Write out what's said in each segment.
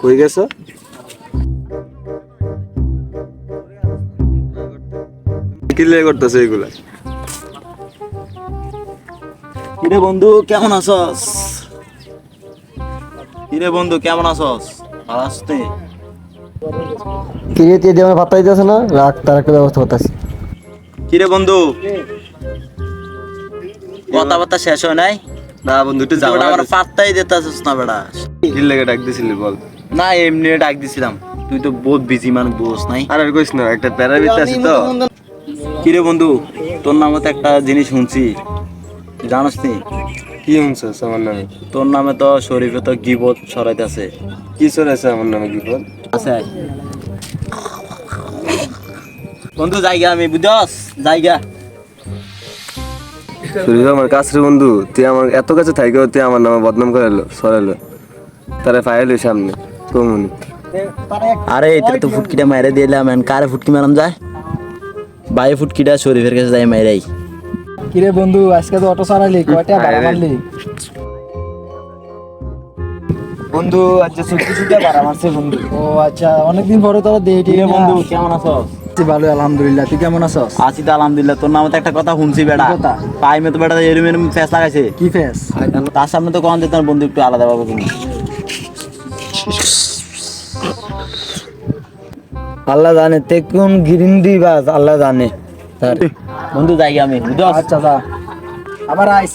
কই গেছো? কি লেগে করতেছো এগুলা কিরে বন্ধু কেমন আছস? কিরে বন্ধু কেমন আছস? ভালো আছিস কিরে আমার ভাত দিতেছে না? রাখ তার একটা ব্যবস্থা করতেছি কিরে বন্ধু? কথাবার্তা শেষ হয় নাই? না বন্ধু একটু তুই যাওয়া আমার পাত্তাই দিতেছিস না বেটা। কি লেগে ডাক দিছিলি বল? না এমনি ডাক দিছিলাম। তুই তো বহুত বিজি মানুষ বোস নাই। আর কইস না একটা প্যারা আছি তো। কিরে বন্ধু তোর নামে তো একটা জিনিস শুনছি। জানাস নি? কি শুনছস আমার নামে তোর নামে তো শরীফে তো গিবত ছড়াইতেছে। কি চলেছে আমার নামে বিপদ আছে। বন্ধু জায়গা আমি বুঝস জায়গা। শরীর আমার কাছের বন্ধু তুই আমার এত কাছে থাইকেও তুই আমার নামে বদনাম করালো সরালো তারা ফাইলে সামনে কমুনি। আরে এটা তো ফুটকিটা মাইরে দিলাম এন কারে ফুটকি মারাম যায়? বাইরে ফুটকিটা শরীফের কাছে যাই মাইরাই। কিরে বন্ধু আজকে তো অটো চালালি কয়টা ভাড়া মারলি? বন্ধু ছুটি ছুটি বাড়া মারছে বন্ধু। ও আচ্ছা অনেকদিন পরে তোরা দেই কিরে বন্ধু কেমন আছস ভালো আলহামদুলিল্লাহ। তুই কেমন আছস? আছি তো আলহামদুলিল্লাহ। তোর নামে তো একটা কথা শুনছি বেটা কি কথা? পাইমে তো বেটা এরম এরম ফেস লাগাইছে। কি ফেস? তার সামনে তো দিতাম বন্ধু একটু আলাদা তুমি আল্লাহ জানে তে কোন গ্রিন দিবাস আল্লাহ জানে। বন্ধু যাই আমি আচ্ছা যা। আবার আইস।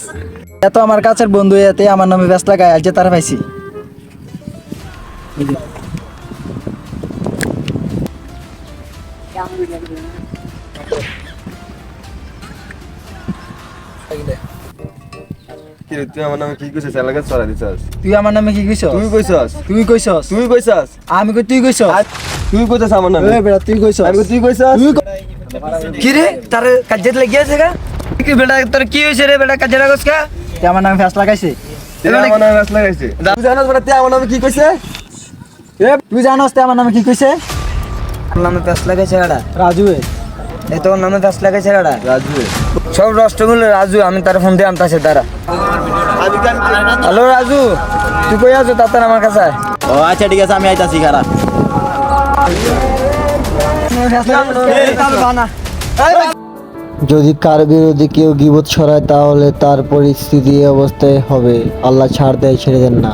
এত আমার কাছের বন্ধু এতে আমার নামে ব্যস্ত লাগায় আজ তারা পাইছি। তুই আমার নামে কি কইছিস? এলাকা ছড়া দিছস। তুই আমার নামে কি কইছস? তুই কইছস? তুই কইছস? তুই কইছস? আমি কই তুই কইছস? তুই কইছস আমার নামে? এ বেটা তুই কইছস? আমি কই, তুই কইছস? কি রে তার কাজে লাগিয়েছে গা? কি বেটা তোর কি হইছে রে বেটা কাজে লাগছ কা তুই আমার নামে ফেস লাগাইছে। তুই আমার নামে গাছ লাগাইছে। তুই জানাস বড় তুই আমার নামে কি কইছে? এ তুই জানোস তুই আমার নামে কি কইছে? তোর নামে প্যাস রাজু এ তোর নামে প্যাস রাজু সব নষ্টগুলো রাজু আমি তার ফোন দিয়ে আনতাছে তারা হ্যালো রাজু তুই কই আছো? তাড়াতাড়ি আমার কাছে ও আচ্ছা ঠিক আছে আমি আইতাছি খারাপ যদি কার বিরোধী কেউ গিবত ছড়ায় তাহলে তার পরিস্থিতি অবস্থায় হবে। আল্লাহ ছাড় দেয় ছেড়ে দেন না।